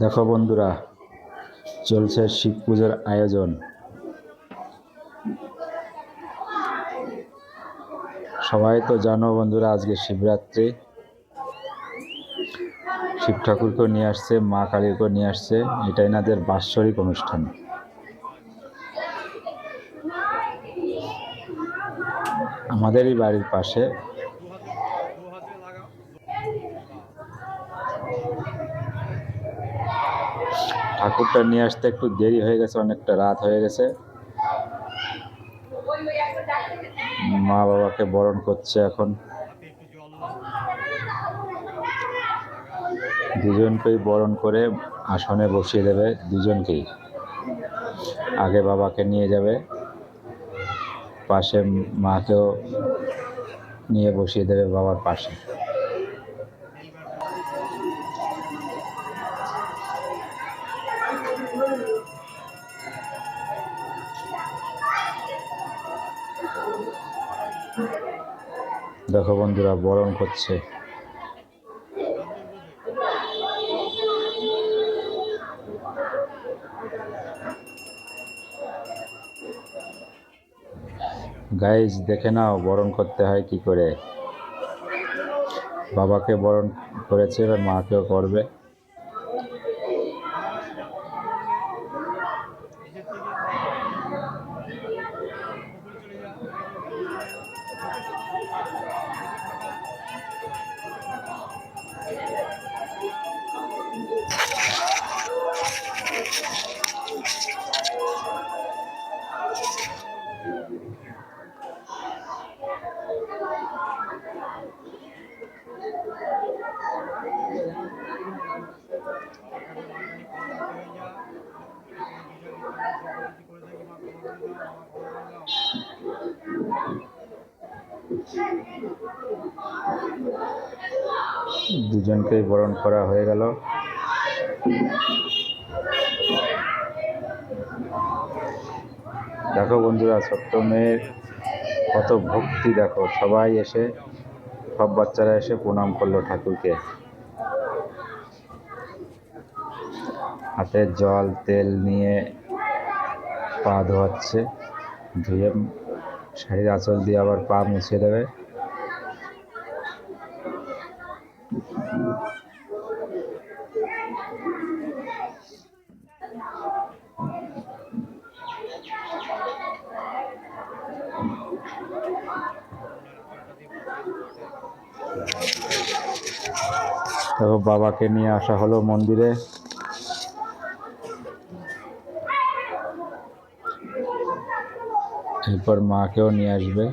দেখো বন্ধুরা, চলছে শিব পুজোর আয়োজন। সবাই তো জানো বন্ধুরা, আজকে শিবরাত্রি। শিব ঠাকুরকেও নিয়ে আসছে, মা কালীকেও নিয়ে আসছে, এটা এনাদের বাৎসরিক অনুষ্ঠান। আমাদেরই বাড়ির পাশে ঠাকুরটা নিয়ে আসতে একটু দেরি হয়ে গেছে, অনেকটা রাত হয়ে গেছে। মা বাবাকে বরণ করছে এখন। দুজনকেই বরণ করে আসনে বসিয়ে দেবে, দুজনকেই। আগে বাবাকে নিয়ে যাবে, পাশে মাকেও নিয়ে বসিয়ে দেবে বাবার পাশে। দেখো বন্ধুরা, বরণ করছে। গাইজ দেখে নাও, বরণ করতে হয় কি করে? বাবাকে বরণ করেছে, এবার মাকেও করবে। দুজনকেই বরণ করা হয়ে গেল। দেখো বন্ধুরা মেয়ের কত ভক্তি, দেখো, সবাই এসে, সব বাচ্চারা এসে প্রণাম করল ঠাকুরকে। হাতে জল, তেল নিয়ে পা ধোয়াচ্ছে, ধুয়ে শাড়ির আঁচল দিয়ে আবার পা মুছে দেবে। তারপর বাবাকে নিয়ে আসা হলো মন্দিরে। এরপর মাকেও নিয়ে আসবে।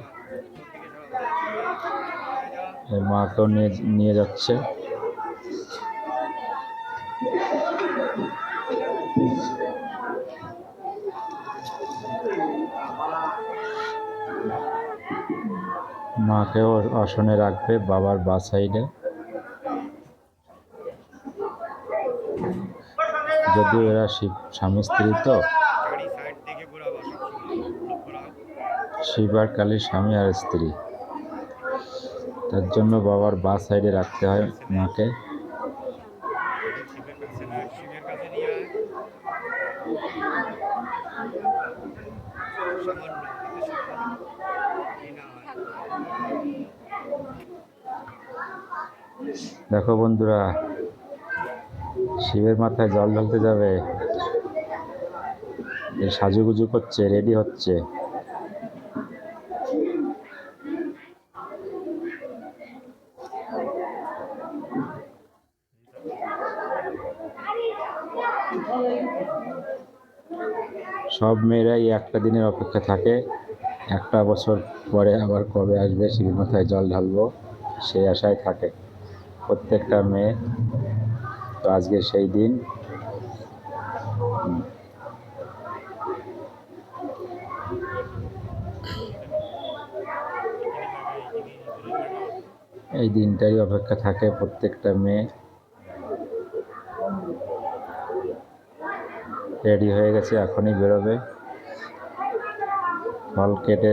মাকেও নিয়ে নিয়ে যাচ্ছে। মাকেও আসনে রাখবে বাবার বা সাইডে যদিও এরা স্বামী স্ত্রী তো গাড়ি সাইড থেকে ঘোরাবো ঘোরা শিব আর কালীর স্বামী আর স্ত্রী। তার জন্য বাবার বা সাইডে রাখতে হয় মাকে। শিবের শিবের। দেখো বন্ধুরা, শিবের মাথায় জল ঢালতে যাবে। সাজুগুজু করছে রেডি হচ্ছে। সব মেয়েরাই একটা দিনের অপেক্ষা থাকে। একটা বছর পরে আবার কবে আসবে শিবের মাথায় জল ঢালবো সেই আশায় থাকে। প্রত্যেকটা মেয়ে তো আজকে সেই দিন। এই দিনটারই অপেক্ষা থাকে প্রত্যেকটা মেয়ে। রেডি হয়ে গেছে, এখনই বেরোবে। ফল কেটে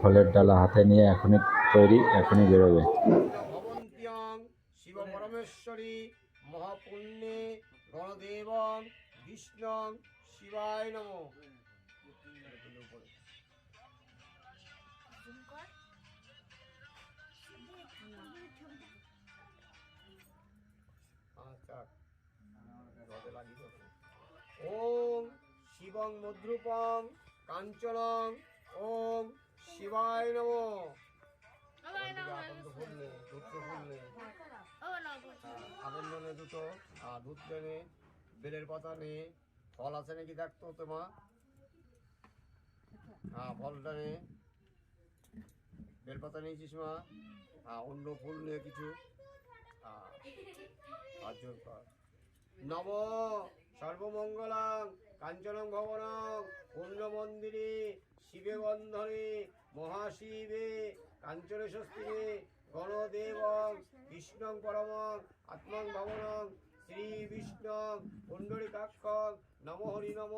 ফলের ডালা হাতে নিয়ে এখনই তৈরি, এখনই বেরোবে। শিব পরমেশ্বরী, মহাপুণ্যে গণদেবং বিষ্ণং শিবায় নম। ওম শিবং মদ্রুপং কাঞ্চনং ওম শিবায় নম। আকন্দ ফুল নে দুটো ফুল নে আগুন নে দুটো আর দুধ নে বেলের পাতা নে ফল আছে নাকি দেখতো তোমার হ্যাঁ ফলটা নে বেলপাতা নিয়েছিস মা? হ্যাঁ অন্য ফুল নিয়ে কিছু। হ্যাঁ নব সর্বমঙ্গলাং কাঞ্চনং ভবনং পূর্ণ মন্দিরে শিবে বন্ধনে, মহাশিবে কাঞ্চনে স্বস্তিনে গণদেবং, কৃষ্ণং পরমং, আত্মং ভবনং শ্রী বিষ্ণং পুণ্ডরিকাক্ষং, নম হরি নম,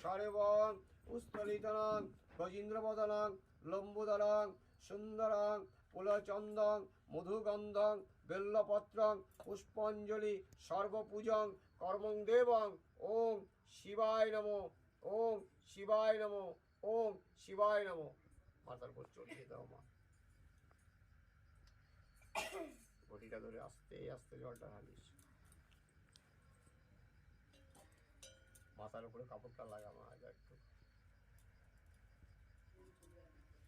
সরেবং পুস্তলিতনং গজীন্দ্রবদনং লম্বুদলং সুন্দরং, পুলচন্দং, মধুগন্ধং বেল্লপত্রং, পুষ্পাঞ্জলি সর্বপূজং কর্মং দেবং, ওম শিবায় নম, ওম শিবায় নম, ওম শিবায় নম। মাথার উপর চড়িয়ে দাও, মা। বটিটা ধরে আস্তে আস্তে জলটা ঢালিস। মাথার উপরে কাপড়টা লাগা, মা একটু।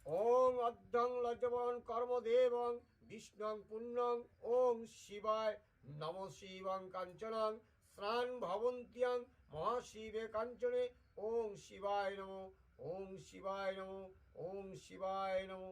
ওম অর্ধং লজ্জবন কর্মদেবং বিষ্ণং পুণ্যং ওং শিবায় নম শিবং কাঞ্চনং স্নান ভবন্তিয়াং মহাশিবে কাঞ্চনে ওং শিবায় নম, ওং শিবায় নম, ওং শিবায় নম।